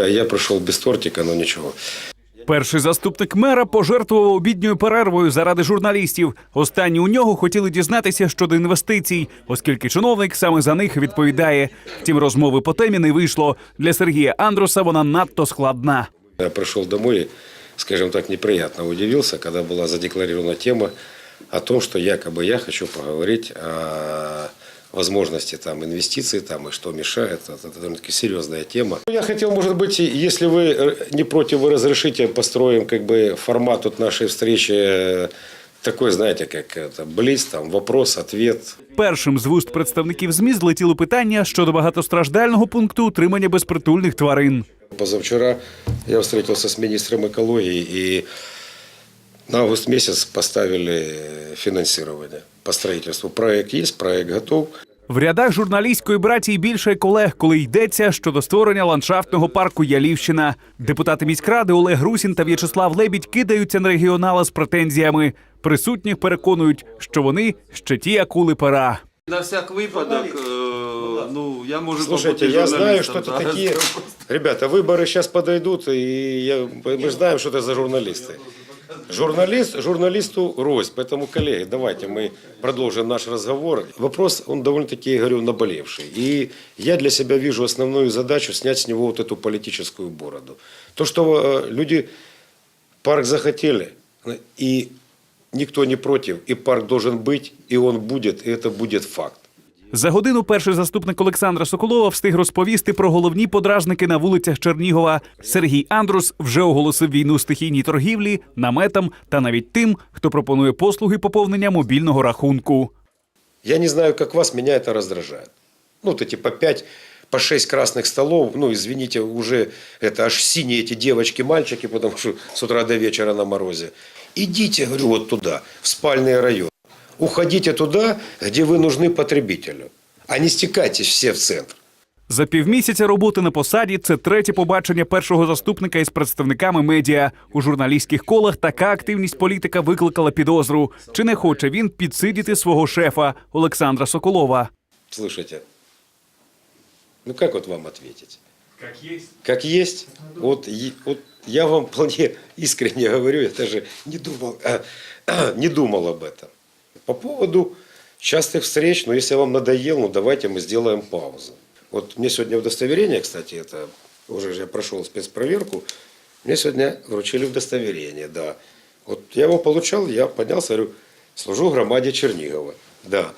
Я пришел без тортика, но ничего. Перший заступник мера пожертвував обідньою перервою заради журналістів. Останні у нього хотіли дізнатися щодо інвестицій, оскільки чиновник саме за них відповідає. Втім, розмови по темі не вийшло. Для Сергія Андруса вона надто складна. Я пришел домой, скажем так, неприятно удивился, когда была задекларирована тема о том, что якобы я хочу поговорить о возможности там инвестиций там и что мешает. Это, это довольно-таки серьезная тема. Я хотел, может быть, и если вы э, не против, вы разрешите, построим как бы формат тут нашей встречи э, такой, знаете, как это, близ, там, вопрос, ответ. Першим з вуст представників ЗМІ злетіло питання щодо багатостраждального пункту утримання безпритульних тварин. Позавчера я встретился с министром экологии и на август месяц поставили финансирование по строительству. Проект есть, проект готов. В рядах журналістської братії більше колег, коли йдеться щодо створення ландшафтного парку Ялівщина. Депутати міськради Олег Русін та В'ячеслав Лебідь кидаються на регіонала з претензіями. Присутніх переконують, що вони ще ті акули пера. На всяк випадок, е, ну, я можу Слушайте, побути я знаю, журналістом, что это да. такие... Ребята, выборы сейчас подойдут, и я... мы знаем, что это за журналисты. Журналист, журналисту рознь. Поэтому, коллеги, давайте мы продолжим наш разговор. Вопрос, он довольно-таки, я говорю, наболевший. И я для себя вижу основную задачу снять с него вот эту политическую бороду. То, что э, люди парк захотели, э, и никто не против, и парк должен быть, и он будет, и это будет факт. За годину перший заступник Олександра Соколова встиг розповісти про головні подражники на вулицях Чернігова. Сергій Андрус вже оголосив війну стихійній торгівлі, наметам та навіть тим, хто пропонує послуги поповнення мобільного рахунку. Я не знаю, как вас, меня это раздражает. Ну, вот эти по пять, по шесть красных столов, ну, извините, уже это аж синие эти девочки, мальчики, потому что с утра до вечера на морозе. Идите, говорю, вот туда, в спальный район. Уходите туда, где вы нужны потребителю. А не стекайтесь все в центр. За півмісяця роботи на посаді це третє побачення першого заступника із представниками медіа. У журналістських колах така активність політика викликала підозру. Чи не хоче він підсидіти свого шефа Олександра Соколова? Слышите? Ну, как вот вам ответить? Как есть. Как есть. Вот, е- вот я вам вполне искренне говорю, я даже не думал, не думал об этом. По поводу частых встреч, ну, если вам надоел, ну, давайте мы сделаем паузу. Вот мне сегодня удостоверение, кстати, это уже же я прошел спецпроверку, мне сегодня вручили удостоверение, да. Вот я его получал, я поднялся, говорю, служу громаде Чернигова. Да.